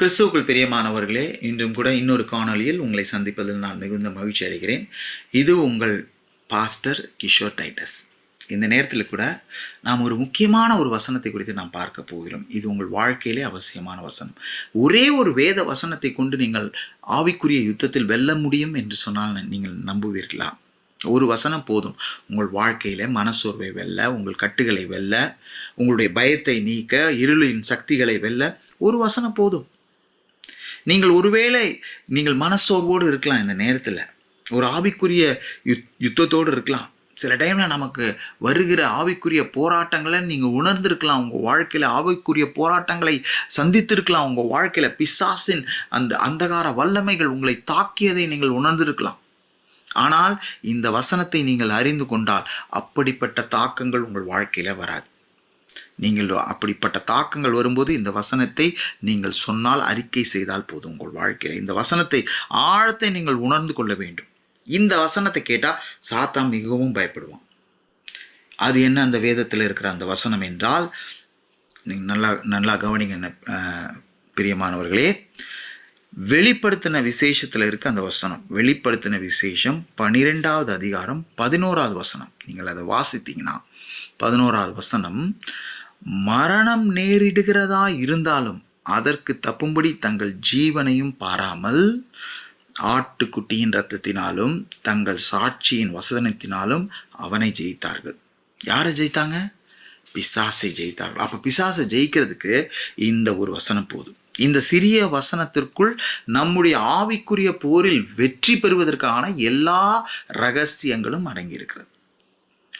கிறிஸ்துவுக்குள் பிரியமானவர்களே இன்றும் கூட இன்னொரு காணொளியில் உங்களை சந்திப்பதில் நான் மிகுந்த மகிழ்ச்சி அடைகிறேன். இது உங்கள் பாஸ்டர் கிஷோர் டைட்டஸ். இந்த நேரத்தில் கூட நாம் ஒரு முக்கியமான ஒரு வசனத்தை குறித்து நாம் பார்க்க போகிறோம். இது உங்கள் வாழ்க்கையிலே அவசியமான வசனம். ஒரே ஒரு வேத வசனத்தை கொண்டு நீங்கள் ஆவிக்குரிய யுத்தத்தில் வெல்ல முடியும் என்று சொன்னால் நீங்கள் நம்புவீர்களா? ஒரு வசனம் போதும். உங்கள் வாழ்க்கையில் மனசோர்வை வெல்ல உங்கள் கட்டுகளை வெல்ல உங்களுடைய பயத்தை நீக்க இருளின் சக்திகளை வெல்ல ஒரு வசனம் போதும். நீங்கள் ஒருவேளை நீங்கள் மனசோர்வோடு இருக்கலாம் இந்த நேரத்தில். ஒரு ஆவிக்குரிய யுத் யுத்தத்தோடு இருக்கலாம். சில டைமில் நமக்கு வருகிற ஆவிக்குரிய போராட்டங்களை நீங்கள் உணர்ந்திருக்கலாம். உங்கள் வாழ்க்கையில் ஆவிக்குரிய போராட்டங்களை சந்தித்திருக்கலாம். உங்கள் வாழ்க்கையில் பிசாசின் அந்த அந்தகார வல்லமைகள் உங்களை தாக்கியதை நீங்கள் உணர்ந்திருக்கலாம். ஆனால் இந்த வசனத்தை நீங்கள் அறிந்து கொண்டால் அப்படிப்பட்ட தாக்கங்கள் உங்கள் வாழ்க்கையில் வராது. நீங்கள் அப்படிப்பட்ட தாக்கங்கள் வரும்போது இந்த வசனத்தை நீங்கள் சொன்னால் அறிக்கை செய்தால் போதும் உங்கள் வாழ்க்கையில். இந்த வசனத்தை ஆழத்தை நீங்கள் உணர்ந்து கொள்ள வேண்டும். இந்த வசனத்தை கேட்டால் சாத்தா மிகவும் பயப்படுவான். அது என்ன அந்த வேதத்தில் இருக்கிற அந்த வசனம் என்றால் நீங்கள் நல்லா நல்லா கவனிங்க என்ன, பிரியமானவர்களே. வெளிப்படுத்தின விசேஷத்தில் இருக்க அந்த வசனம் வெளிப்படுத்தின விசேஷம் பனிரெண்டாவது அதிகாரம் பதினோராவது வசனம். நீங்கள் அதை வாசித்தீங்கன்னா பதினோராவது வசனம் மரணம் நேரிடுகிறதா இருந்தாலும் அதற்கு தப்பும்படி தங்கள் ஜீவனையும் பாராமல் ஆட்டுக்குட்டியின் ரத்தத்தினாலும் தங்கள் சாட்சியின் வசனத்தினாலும் அவனை ஜெயித்தார்கள். யாரை ஜெயித்தாங்க? பிசாசை ஜெயித்தார்கள். அப்போ பிசாசை ஜெயிக்கிறதுக்கு இந்த ஒரு வசனம் போதும். இந்த சிறிய வசனத்திற்குள் நம்முடைய ஆவிக்குரிய போரில் வெற்றி பெறுவதற்கான எல்லா ரகசியங்களும் அடங்கியிருக்கிறது.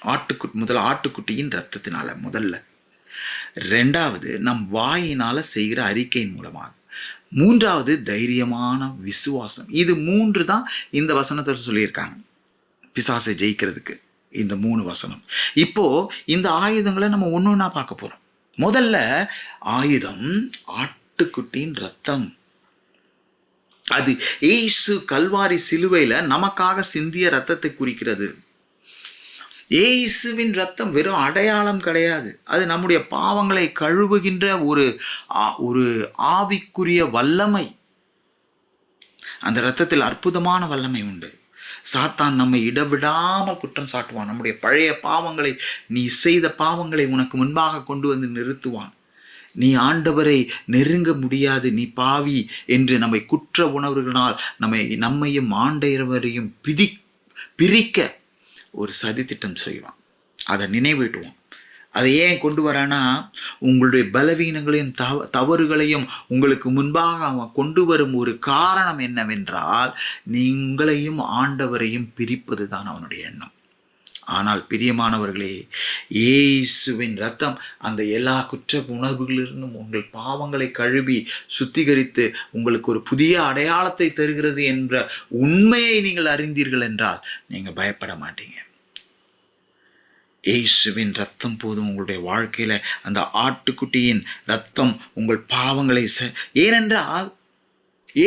ஆட்டுக்கு முதல் ஆட்டுக்குட்டியின் ரத்தத்தினால முதல்ல. ரெண்டாவது நம் வாயினால் செய்கிற அறிக்கையின் மூலமாக. மூன்றாவது தைரியமான விசுவாசம். இது மூன்று தான் இந்த வசனத்தை சொல்லியிருக்காங்க. பிசாசை ஜெயிக்கிறதுக்கு இந்த மூணு வசனம். இப்போ இந்த ஆயுதங்களை நம்ம ஒன்று ஒன்றா பார்க்க போகிறோம் முதல்ல ஆயுதம் ஆட்டுக்குட்டியின் ரத்தம். அது ஏசு கல்வாரி சிலுவையில் நமக்காக சிந்திய ரத்தத்தை குறிக்கிறது. ஏசுவின் ரத்தம் வெறும் அடையாளம் கிடையாது. அது நம்முடைய பாவங்களை கழுவுகின்ற ஒரு ஆ- ஒரு ஆவிக்குரிய வல்லமை. அந்த ரத்தத்தில் அற்புதமான வல்லமை உண்டு. சாத்தான் நம்மை இடவிடாமல் குற்றம் சாட்டுவான். நம்முடைய பழைய பாவங்களை நீ செய்த பாவங்களை உனக்கு முன்பாக கொண்டு வந்து நிறுத்துவான். நீ ஆண்டவரை நெருங்க முடியாது நீ பாவி என்று நம்மை குற்ற உணர்வுகளால் நம்மை நம்மையும் ஆண்டவரையும் பிதி பிரிக்க ஒரு சதித்திட்டம் செய்வான். அதை நினைவூட்டுவான் அதை ஏன் கொண்டு வரானா உங்களுடைய பலவீனங்களையும் தவ தவறுகளையும் உங்களுக்கு முன்பாக அவன் கொண்டு வரும் ஒரு காரணம் என்னவென்றால் நீங்களையும் ஆண்டவரையும் பிரிப்பது தான் அவனுடைய எண்ணம். ஆனால் பிரியமானவர்களே இயேசுவின் ரத்தம் அந்த எல்லா குற்ற உணர்வுகளிலிருந்தும் உங்கள் பாவங்களை கழுவி சுத்திகரித்து உங்களுக்கு ஒரு புதிய அடையாளத்தை தருகிறது என்ற உண்மையை நீங்கள் அறிந்தீர்கள் என்றால் நீங்கள் பயப்பட மாட்டீங்க. இயேசுவின் ரத்தம் போதும் உங்களுடைய வாழ்க்கையில் அந்த ஆட்டுக்குட்டியின் ரத்தம் உங்கள் பாவங்களை ச- ஏனென்றால்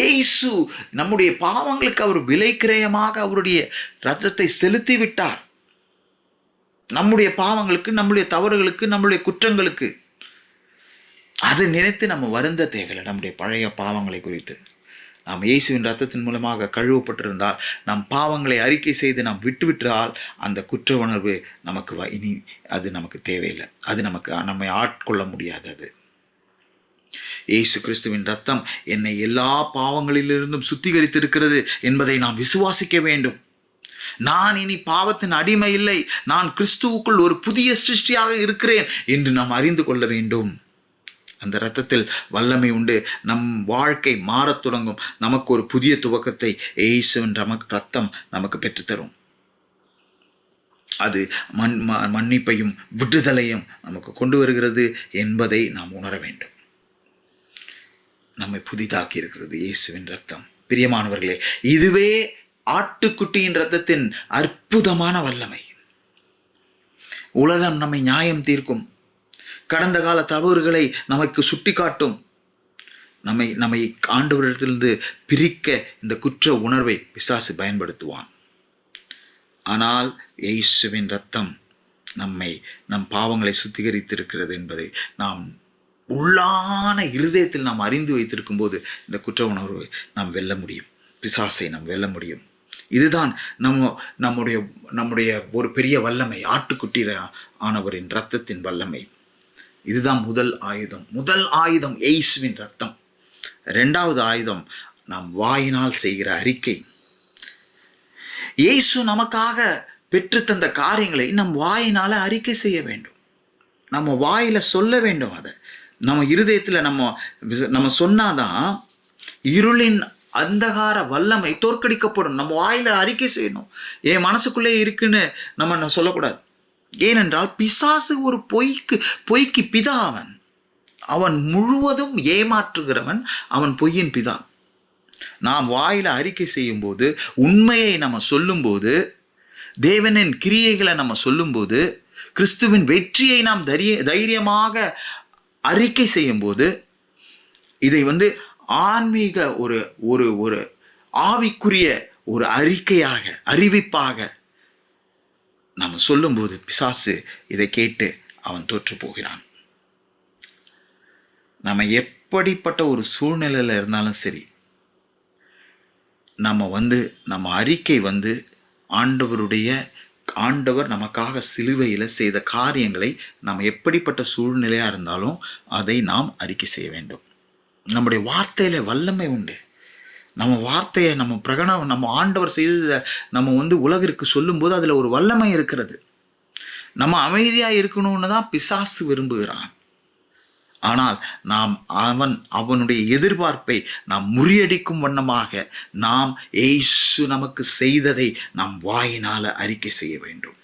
ஏசு நம்முடைய பாவங்களுக்கு அவர் விலைக்கிரயமாக அவருடைய ரத்தத்தை செலுத்தி விட்டார் நம்முடைய பாவங்களுக்கு நம்முடைய தவறுகளுக்கு நம்முடைய குற்றங்களுக்கு. அதை நினைத்து நம்ம வருந்த தேவையில்லை. நம்முடைய பழைய பாவங்களை குறித்து. நாம் இயேசுவின் ரத்தத்தின் மூலமாக கழுவப்பட்டிருந்தால் நம் பாவங்களை அறிக்கை செய்து நாம் விட்டுவிட்டால் அந்த குற்ற உணர்வு நமக்கு இனி அது நமக்கு தேவையில்லை. அது நமக்கு நம்மை ஆட்கொள்ள முடியாது அது. இயேசு கிறிஸ்துவின் ரத்தம் என்னை எல்லா பாவங்களிலிருந்தும் சுத்திகரித்திருக்கிறது என்பதை நாம் விசுவாசிக்க வேண்டும். நான் இனி பாவத்தின் அடிமை இல்லை. நான் கிறிஸ்துவுக்குள் ஒரு புதிய சிருஷ்டியாக இருக்கிறேன் என்று நாம் அறிந்து கொள்ள வேண்டும். அந்த இரத்தத்தில் வல்லமை உண்டு. நம் வாழ்க்கை மாறத் தொடங்கும். நமக்கு ஒரு புதிய துவக்கத்தை இயேசுவின் நமக்கு ரத்தம் நமக்கு பெற்றுத்தரும். அது மண் ம- மன்னிப்பையும் விடுதலையும் நமக்கு கொண்டு வருகிறது என்பதை நாம் உணர வேண்டும். நம்மை புதிதாக்கி இருக்கிறது இயேசுவின் ரத்தம் பிரியமானவர்களே இதுவே ஆட்டுக்குட்டியின் ரத்தத்தின் அற்புதமான வல்லமை. உலகம் நம்மை நியாயம் தீர்க்கும். கடந்த கால தவறுகளை நமக்கு சுட்டிக்காட்டும். நம்மை நம்மை ஆண்டவரிடத்திலிருந்து பிரிக்க இந்த குற்ற உணர்வை பிசாசு பயன்படுத்துவான். ஆனால் இயேசுவின் ரத்தம் நம்மை நம் பாவங்களை சுத்திகரித்திருக்கிறது என்பதை நாம் உள்ளான இருதயத்தில் நாம் அறிந்து வைத்திருக்கும் போது இந்த குற்ற உணர்வை நாம் வெல்ல முடியும். பிசாசை நாம் வெல்ல முடியும். இதுதான் நம்ம நம்முடைய நம்முடைய ஒரு பெரிய வல்லமை ஆட்டுக்குட்டி ஆனவரின் ரத்தத்தின் வல்லமை. இதுதான் முதல் ஆயுதம். முதல் ஆயுதம் எய்ஸ்வின் ரத்தம். ரெண்டாவது ஆயுதம் நாம் வாயினால் செய்கிற அறிக்கை. இயேசு நமக்காக பெற்றுத்தந்த காரியங்களை நம் வாயினால் அறிக்கை செய்ய வேண்டும். நம்ம வாயில் சொல்ல வேண்டும் அதை. நம்ம இருதயத்தில் நம்ம நம்ம சொன்னாதான் இருளின் அந்தகார வல்லமை தோற்கடிக்கப்படும். நம்ம வாயில அறிக்கை செய்யணும். என் மனசுக்குள்ளே இருக்குன்னு நம்ம நான் சொல்லக்கூடாது. ஏனென்றால் பிசாசு ஒரு பொய்க்கு பொய்க்கு பிதா அவன். அவன் முழுவதும் ஏமாற்றுகிறவன் அவன் பொய்யின் பிதா. நாம் வாயில அறிக்கை செய்யும்போது உண்மையை நம்ம சொல்லும்போது தேவனின் கிரியைகளை நம்ம சொல்லும்போது கிறிஸ்துவின் வெற்றியை நாம் தைரிய தைரியமாக அறிக்கை செய்யும்போது இதை வந்து ஆன்மீக ஒரு ஒரு ஒரு ஆவிக்குரிய ஒரு அறிக்கையாக அறிவிப்பாக நாம் சொல்லும்போது பிசாசு இதை கேட்டு அவன் தோற்று போகிறான். நம்ம எப்படிப்பட்ட ஒரு சூழ்நிலையில் இருந்தாலும் சரி நம்ம வந்து நம்ம அறிக்கை வந்து ஆண்டவருடைய ஆண்டவர் நமக்காக சிலுவையில் செய்த காரியங்களை நம்ம எப்படிப்பட்ட சூழ்நிலையாக இருந்தாலும் அதை நாம் அறிக்கை செய்ய வேண்டும். நம்முடைய வார்த்தையில் வல்லமை உண்டு. நம்ம வார்த்தையை நம்ம பிரகடனம் நம்ம ஆண்டவர் செய்ததை நம்ம வந்து உலகிற்கு சொல்லும்போது அதில் ஒரு வல்லமை இருக்கிறது. நம்ம அமைதியாக இருக்கணும்னு தான் பிசாசு விரும்புகிறான். ஆனால் நாம் அவன் அவனுடைய எதிர்பார்ப்பை நாம் முறியடிக்கும் வண்ணமாக நாம் ஏசு நமக்கு செய்ததை நாம் வாயினால் அறிக்கை செய்ய வேண்டும்.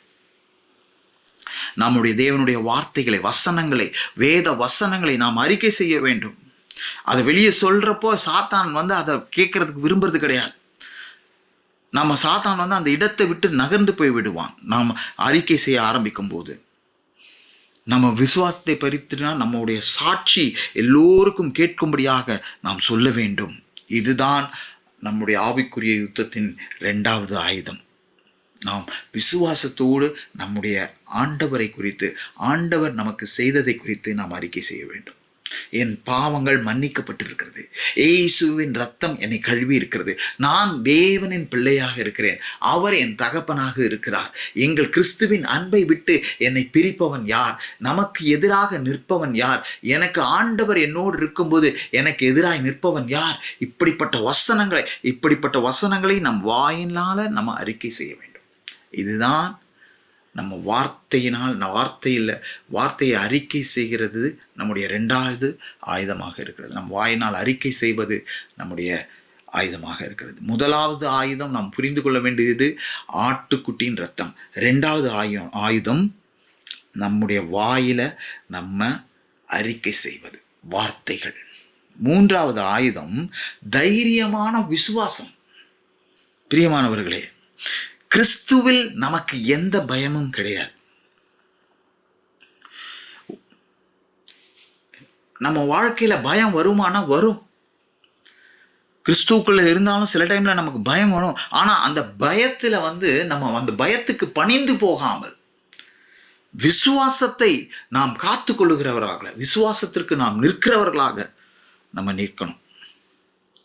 நம்முடைய தேவனுடைய வார்த்தைகளை வசனங்களை வேத வசனங்களை நாம் அறிக்கை செய்ய வேண்டும். அதை வெளியே சொல்றப்போ சாத்தான் வந்து அதை கேட்கறதுக்கு விரும்புறது கிடையாது. நம்ம சாத்தான் வந்து அந்த இடத்தை விட்டு நகர்ந்து போய் விடுவான். நாம் அறிக்கை செய்ய ஆரம்பிக்கும் போது நம்ம விசுவாசத்தை பறித்துனா நம்முடைய சாட்சி எல்லோருக்கும் கேட்கும்படியாக நாம் சொல்ல வேண்டும். இதுதான் நம்முடைய ஆவிக்குரிய யுத்தத்தின் ரெண்டாவது ஆயுதம். நாம் விசுவாசத்தோடு நம்முடைய ஆண்டவரை குறித்து ஆண்டவர் நமக்கு செய்ததை குறித்து நாம் அறிக்கை செய்ய வேண்டும். என் பாவங்கள் மன்னிக்கப்பட்டிருக்கிறது. ஏசுவின் ரத்தம் என்னை கழுவி இருக்கிறது நான் தேவனின் பிள்ளையாக இருக்கிறேன். அவர் என் தகப்பனாக இருக்கிறார். எங்கள் கிறிஸ்துவின் அன்பை விட்டு என்னை பிரிப்பவன் யார்? நமக்கு எதிராக நிற்பவன் யார்? எனக்கு ஆண்டவர் என்னோடு இருக்கும்போது எனக்கு எதிராக நிற்பவன் யார்? இப்படிப்பட்ட வசனங்களை இப்படிப்பட்ட வசனங்களை நம் வாயினால நம்ம அறிக்கை செய்ய வேண்டும். இதுதான் நம்ம வார்த்தையினால் வார்த்தையில் வார்த்தையை அறிக்கை செய்கிறது நம்முடைய ரெண்டாவது ஆயுதமாக இருக்கிறது. நம் வாயினால் அறிக்கை செய்வது நம்முடைய ஆயுதமாக இருக்கிறது. முதலாவது ஆயுதம் நாம் புரிந்து கொள்ள வேண்டியது ஆட்டுக்குட்டியின் ரத்தம் ரெண்டாவது ஆயு ஆயுதம் நம்முடைய வாயில் நம்ம அறிக்கை செய்வது வார்த்தைகள். மூன்றாவது ஆயுதம் தைரியமான விசுவாசம். பிரியமானவர்களே கிறிஸ்துவில் நமக்கு எந்த பயமும் கிடையாது. நம்ம வாழ்க்கையில் பயம் வருமானா வரும். கிறிஸ்துக்குள்ளே இருந்தாலும் சில டைமில் நமக்கு பயம் வரும். ஆனால் அந்த பயத்தில் வந்து நம்ம அந்த பயத்துக்கு பணிந்து போகாமல் விசுவாசத்தை நாம் காத்து கொள்ளுகிறவர்களாக விசுவாசத்திற்கு நாம் நிற்கிறவர்களாக நம்ம நிற்கணும்.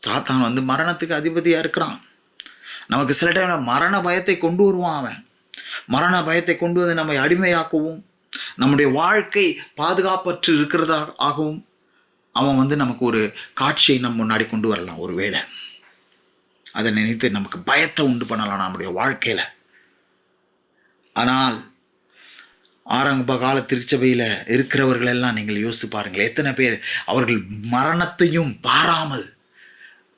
சாத்தான் வந்து மரணத்துக்கு அதிபதியாக இருக்கிறான். நமக்கு சில டைம்ல மரண பயத்தை கொண்டு வருவான் அவன். மரண பயத்தை கொண்டு வந்து நம்மை அடிமையாக்கவும் நம்முடைய வாழ்க்கை பாதுகாப்பற்று இருக்கிறதா ஆகவும் அவன் வந்து நமக்கு ஒரு காட்சியை நம்ம முன்னாடி கொண்டு வரலாம். ஒரு வேளை அதை நினைத்து நமக்கு பயத்தை உண்டு பண்ணலாம் நம்முடைய வாழ்க்கையில். ஆனால் ஆரம்ப கால திருச்சபையில் இருக்கிறவர்கள் எல்லாம் நீங்கள் யோசித்து பாருங்கள் எத்தனை பேர் அவர்கள் மரணத்தையும் பாராமல்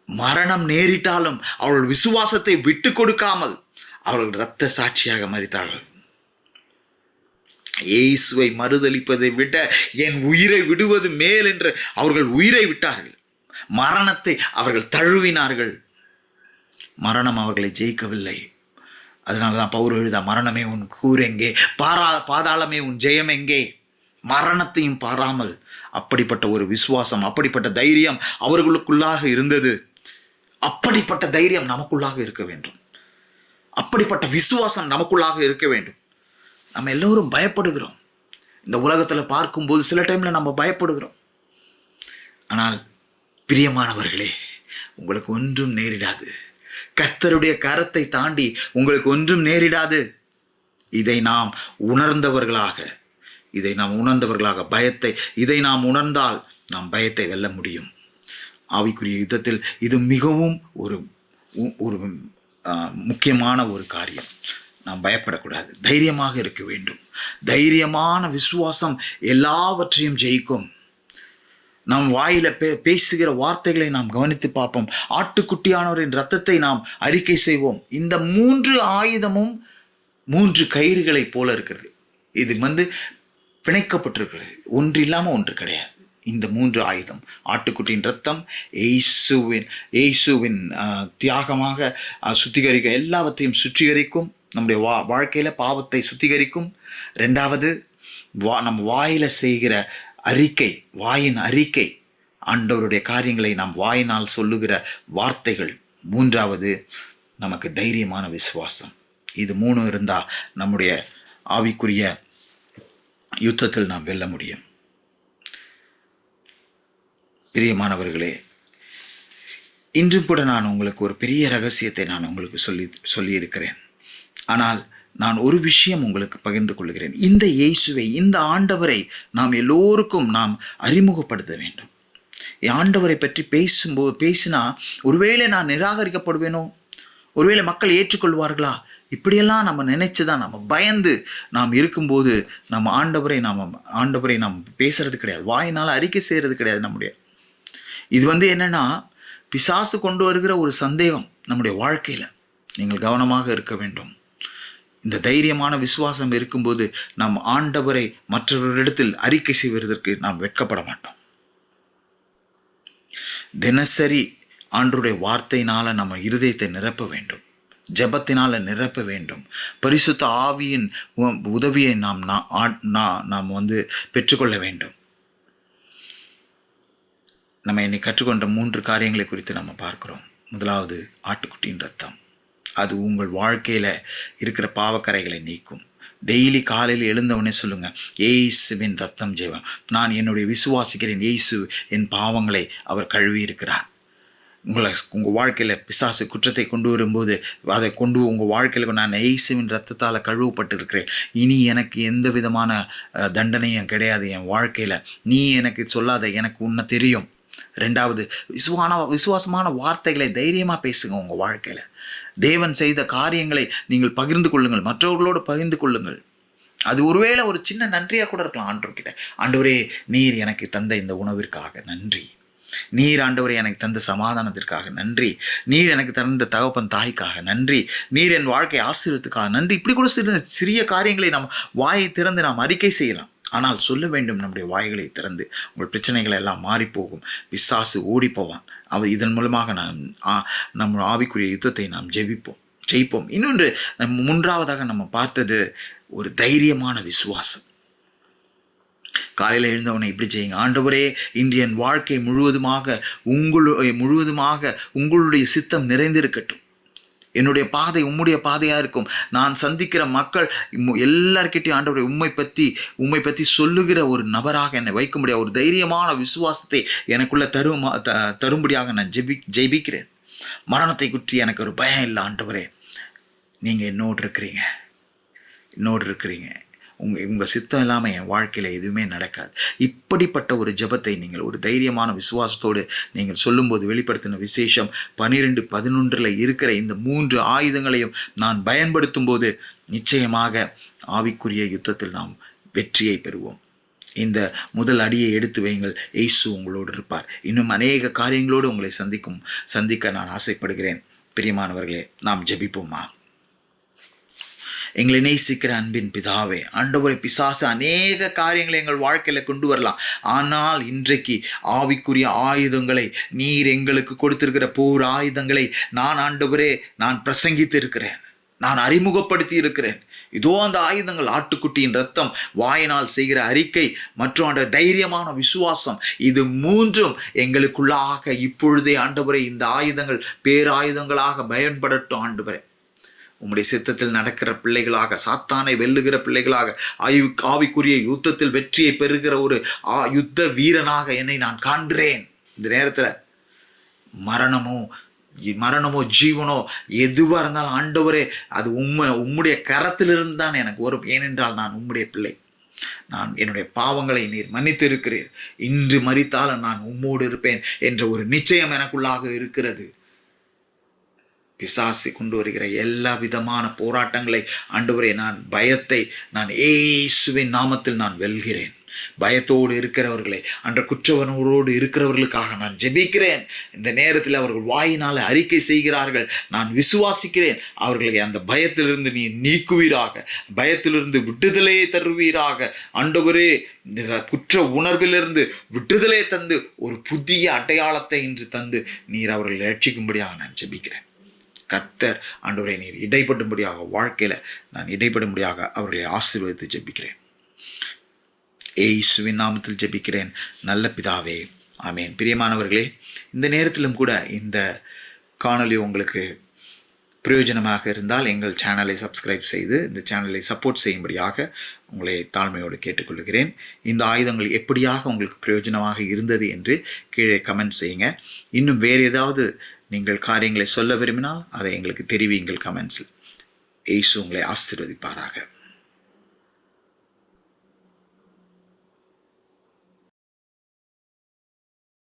மரணம் நேரிட்டாலும் அவர்கள் விசுவாசத்தை விட்டு கொடுக்காமல் அவர்கள் இரத்த சாட்சியாக மறித்தார்கள் இயேசுவை மறுதளிப்பதை விட என் உயிரை விடுவது மேல் என்று அவர்கள் உயிரை விட்டார்கள். மரணத்தை அவர்கள் தழுவினார்கள். மரணம் அவர்களை ஜெயிக்கவில்லை. அதனால தான் பௌர் எழுதா மரணமே உன் கூரெங்கே பாரா பாதாளமே உன் ஜெயம் எங்கே? மரணத்தையும் பாராமல் அப்படிப்பட்ட ஒரு விசுவாசம் அப்படிப்பட்ட தைரியம் அவர்களுக்குள்ளாக இருந்தது. அப்படிப்பட்ட தைரியம் நமக்குள்ளாக இருக்க வேண்டும். அப்படிப்பட்ட விசுவாசம் நமக்குள்ளாக இருக்க வேண்டும். நம்ம எல்லோரும் பயப்படுகிறோம். இந்த உலகத்தில் பார்க்கும்போது சில டைமில் நம்ம பயப்படுகிறோம். ஆனால் பிரியமானவர்களே உங்களுக்கு ஒன்றும் நேரிடாது. கர்த்தருடைய கரத்தை தாண்டி உங்களுக்கு ஒன்றும் நேரிடாது. இதை நாம் உணர்ந்தவர்களாக இதை நாம் உணர்ந்தவர்களாக பயத்தை இதை நாம் உணர்ந்தால் நாம் பயத்தை வெல்ல முடியும். ஆவிக்குரிய யுத்தத்தில் இது மிகவும் ஒரு ஒரு முக்கியமான ஒரு காரியம். நாம் பயப்படக்கூடாது. தைரியமாக இருக்க வேண்டும். தைரியமான விசுவாசம் எல்லாவற்றையும் ஜெயிக்கும். நம் வாயில பே பேசுகிற வார்த்தைகளை நாம் கவனித்து பார்ப்போம். ஆட்டுக்குட்டியானவரின் ரத்தத்தை நாம் அறிக்கை செய்வோம். இந்த மூன்று ஆயுதமும் மூன்று கயிறுகளைப் போல இருக்கிறது. இது வந்து பிணைக்கப்பட்டிருக்கிறது. ஒன்று இல்லாமல் ஒன்று கிடையாது. இந்த மூன்று ஆயுதம். ஆட்டுக்குட்டியின் ரத்தம் எய்சுவின் எய்சுவின் தியாகமாக சுத்திகரிக்க எல்லாவற்றையும் சுத்திகரிக்கும். நம்முடைய வா வாழ்க்கையில் பாவத்தை சுத்திகரிக்கும். ரெண்டாவது வா நம்ம வாயில் செய்கிற அறிக்கை வாயின் அறிக்கை ஆண்டவருடைய காரியங்களை நாம் வாயினால் சொல்லுகிற வார்த்தைகள். மூன்றாவது நமக்கு தைரியமான விசுவாசம். இது மூணு இருந்தால் நம்முடைய ஆவிக்குரிய யுத்தத்தில் நாம் வெல்ல முடியும். பிரியமானவர்களே இன்றும் கூட நான் உங்களுக்கு ஒரு பெரிய ரகசியத்தை நான் உங்களுக்கு சொல்லி சொல்லியிருக்கிறேன். ஆனால் நான் ஒரு விஷயம் உங்களுக்கு பகிர்ந்து கொள்கிறேன். இந்த இயேசுவை இந்த ஆண்டவரை நாம் எல்லோருக்கும் நாம் அறிமுகப்படுத்த வேண்டும். ஆண்டவரை பற்றி பேசும்போது பேசினா ஒருவேளை நான் நிராகரிக்கப்படுவேனோ? ஒருவேளை மக்கள் ஏற்றுக்கொள்வார்களா? இப்படியெல்லாம் நம்ம நினைச்சு தான் நம்ம பயந்து நாம் இருக்கும்போது நம்ம ஆண்டவரை நாம் ஆண்டவரை நாம் பேசுறது கிடையாது. வாயினால் அறிக்கை செய்கிறது கிடையாது நம்முடைய இது வந்து என்னன்னா பிசாசு கொண்டு வருகிற ஒரு சந்தேகம் நம்முடைய வாழ்க்கையில். நீங்கள் கவனமாக இருக்க வேண்டும். இந்த தைரியமான விசுவாசம் இருக்கும்போது நாம் ஆண்டவரை மற்றவர்களிடத்தில் அறிக்கை செய்வதற்கு நாம் வெட்கப்பட மாட்டோம். தினசரி ஆண்டருடைய வார்த்தையினால நம்ம இருதயத்தை நிரப்ப வேண்டும். ஜெபத்தினால நிரப்ப வேண்டும். பரிசுத்த ஆவியின் உ- உதவியை நாம் நான் ஆ- நா- நாம் வந்து பெற்றுக்கொள்ள வேண்டும். நம்ம இன்னைக்கு கற்றுக்கொண்ட மூன்று காரியங்களை குறித்து நம்ம பார்க்குறோம். முதலாவது ஆட்டுக்குட்டியின் ரத்தம். அது உங்கள் வாழ்க்கையில் இருக்கிற பாவக்கரைகளை நீக்கும். டெய்லி காலையில் எழுந்தவனே சொல்லுங்க ஏசுவின் ரத்தம் ஜெயம் நான் என்னுடைய விசுவாசிக்கிறேன். இயேசு என் பாவங்களை அவர் கழுவி இருக்கிறார் உங்களை உங்கள் வாழ்க்கையில் பிசாசு குற்றத்தை கொண்டு வரும்போது அதை கொண்டு உங்கள் வாழ்க்கையில் நான் இயேசுவின் ரத்தத்தால் கழுவப்பட்டு இருக்கிறேன் இனி எனக்கு எந்த விதமான தண்டனையும் கிடையாது. என் வாழ்க்கையில் நீ எனக்கு சொல்லாத எனக்கு உன்னை தெரியும். ரெண்டாவது விசுவான விசுவாசமான வார்த்தைகளை தைரியமாக பேசுங்க உங்கள் வாழ்க்கையில். தேவன் செய்த காரியங்களை நீங்கள் பகிர்ந்து கொள்ளுங்கள். மற்றவர்களோடு பகிர்ந்து கொள்ளுங்கள். அது ஒருவேளை ஒரு சின்ன நன்றியாக கூட இருக்கலாம் ஆண்டவர்கிட்ட. ஆண்டவரே நீர் எனக்கு தந்த இந்த உணவிற்காக நன்றி. நீர் ஆண்டவரே எனக்கு தந்த சமாதானத்திற்காக நன்றி. நீர் எனக்கு தந்த தகப்பன் தாய்க்காக நன்றி. நீர் என் வாழ்க்கை ஆசீர்வத்துக்காக நன்றி. இப்படி கூட சிறு சிறிய காரியங்களை நாம் வாயை திறந்து நாம் அறிக்கை செய்யலாம். ஆனால் சொல்ல வேண்டும் நம்முடைய வாய்களை திறந்து உங்கள் பிரச்சனைகள் எல்லாம் மாறிப்போகும். விசாசு ஓடிப்போவான். அவ இதன் மூலமாக நாம் நம்ம ஆவிக்குரிய யுத்தத்தை நாம் ஜெபிப்போம். ஜெயிப்போம். இன்னொன்று மூன்றாவதாக நம்ம பார்த்தது ஒரு தைரியமான விசுவாசம். காலையில் எழுந்தவனை இப்படி செய்யுங்க. ஆண்டவரே இன்று என் வாழ்க்கை முழுவதுமாக உங்களுடைய முழுவதுமாக உங்களுடைய சித்தம் நிறைந்திருக்கட்டும். என்னுடைய பாதை உம்முடைய பாதையாக இருக்கும். நான் சந்திக்கிற மக்கள் எல்லார்கிட்டையும் எல்லார்கிட்டயும் ஆண்டவரை உம்மை பற்றி உம்மை பற்றி சொல்லுகிற ஒரு நபராக என்னை வைக்க முடியாது ஒரு தைரியமான விசுவாசத்தை எனக்குள்ள தருமா த தரும்படியாக நான் ஜெபி ஜெபிக்கிறேன். மரணத்தை குற்றி எனக்கு ஒரு பயம் இல்லை ஆண்டவரே. நீங்கள் என்னோடு இருக்கிறீங்க. என்னோடு இருக்கிறீங்க. உங்கள் உங்கள் சித்தம் இல்லாமல் என் வாழ்க்கையில் எதுவுமே நடக்காது. இப்படிப்பட்ட ஒரு ஜெபத்தை நீங்கள் ஒரு தைரியமான விசுவாசத்தோடு நீங்கள் சொல்லும்போது வெளிப்படுத்தின விசேஷம் பனிரெண்டு பதினொன்றில் இருக்கிற இந்த மூன்று ஆயுதங்களையும் நான் பயன்படுத்தும் போது நிச்சயமாக ஆவிக்குரிய யுத்தத்தில் நாம் வெற்றியை பெறுவோம். இந்த முதல் அடியை எடுத்து வையுங்கள். எய்சு உங்களோடு இருப்பார். இன்னும் அநேக காரியங்களோடு உங்களை சந்திக்கும் சந்திக்க நான் ஆசைப்படுகிறேன். பிரியமானவர்களே நாம் ஜெபிப்போமா? எங்களை நேசிக்கிற அன்பின் பிதாவே ஆண்டவரை பிசாசு அநேக காரியங்களை எங்கள் வாழ்க்கையில் கொண்டு வரலாம். ஆனால் இன்றைக்கு ஆவிக்குரிய ஆயுதங்களை நீர் எங்களுக்கு கொடுத்திருக்கிற போர் ஆயுதங்களை நான் ஆண்டவரே நான் பிரசங்கித்து இருக்கிறேன் நான் அறிமுகப்படுத்தி இருக்கிறேன் இதோ அந்த ஆயுதங்கள் ஆட்டுக்குட்டியின் ரத்தம் வாயினால் செய்கிற அறிக்கை மற்றும் அந்த தைரியமான விசுவாசம் இது மூன்றும் எங்களுக்குள்ளாக இப்பொழுதே ஆண்டவரை இந்த ஆயுதங்கள் பேராயுதங்களாக பயன்படட்டும் ஆண்டவரே. உம்முடைய சித்தத்தில் நடக்கிற பிள்ளைகளாக சாத்தானை வெல்லுகிற பிள்ளைகளாக ஆயு ஆவிக்குரிய யுத்தத்தில் வெற்றியை பெறுகிற ஒரு ஆ யுத்த வீரனாக என்னை நான் காண்கிறேன். இந்த நேரத்தில் மரணமோ மரணமோ ஜீவனோ எதுவாக இருந்தாலும் ஆண்டவரே அது உண்மை உம்முடைய கரத்திலிருந்து தான் எனக்கு வரும். ஏனென்றால் நான் உம்முடைய பிள்ளை. நான் என்னுடைய பாவங்களை நீர் மன்னித்து இருக்கிறீர் இன்று மறித்தாலும் நான் உம்மோடு இருப்பேன் என்ற ஒரு நிச்சயம் எனக்குள்ளாக இருக்கிறது. பிசாசு கொண்டு வருகிற எல்லா விதமான போராட்டங்களை ஆண்டவரே நான் பயத்தை நான் ஏசுவின் நாமத்தில் நான் வெல்கிறேன். பயத்தோடு இருக்கிறவர்களை அன்ற குற்றவனோடு இருக்கிறவர்களுக்காக நான் ஜெபிக்கிறேன். இந்த நேரத்தில் அவர்கள் வாயினால் அறிக்கை செய்கிறார்கள். நான் விசுவாசிக்கிறேன். அவர்களை அந்த பயத்திலிருந்து நீ நீக்குவீராக. பயத்திலிருந்து விட்டுதலையே தருவீராக. ஆண்டவரே குற்ற உணர்விலிருந்து விட்டுதலே தந்து ஒரு புதிய அடையாளத்தை இன்று தந்து நீர் அவர்களை ரட்சிக்கும்படியாக நான் ஜெபிக்கிறேன். கர்த்தர் ஆண்டவரை நீர் இடைப்படும்படியாக வாழ்க்கையில் நான் இடைப்படும்படியாக அவர்களை ஆசீர்வதித்து ஜெபிக்கிறேன். ஏசுவின் நாமத்தில் ஜெபிக்கிறேன். நல்ல பிதாவே ஆமேன். பிரியமானவர்களே இந்த நேரத்திலும் கூட இந்த காணொளி உங்களுக்கு பிரயோஜனமாக இருந்தால் எங்கள் சேனலை சப்ஸ்கிரைப் செய்து இந்த சேனலை சப்போர்ட் செய்யும்படியாக உங்களை தாழ்மையோடு கேட்டுக்கொள்கிறேன். இந்த ஆயுதங்கள் எப்படியாக உங்களுக்கு பிரயோஜனமாக இருந்தது என்று கீழே கமெண்ட் செய்யுங்க. இன்னும் வேறு ஏதாவது நீங்கள் காரியங்களை சொல்ல விரும்பினால் அதை எங்களுக்கு தெரிவியுங்கள் கமெண்ட்ஸில் ஏசு உங்களை ஆசிர்வதிப்பாராக.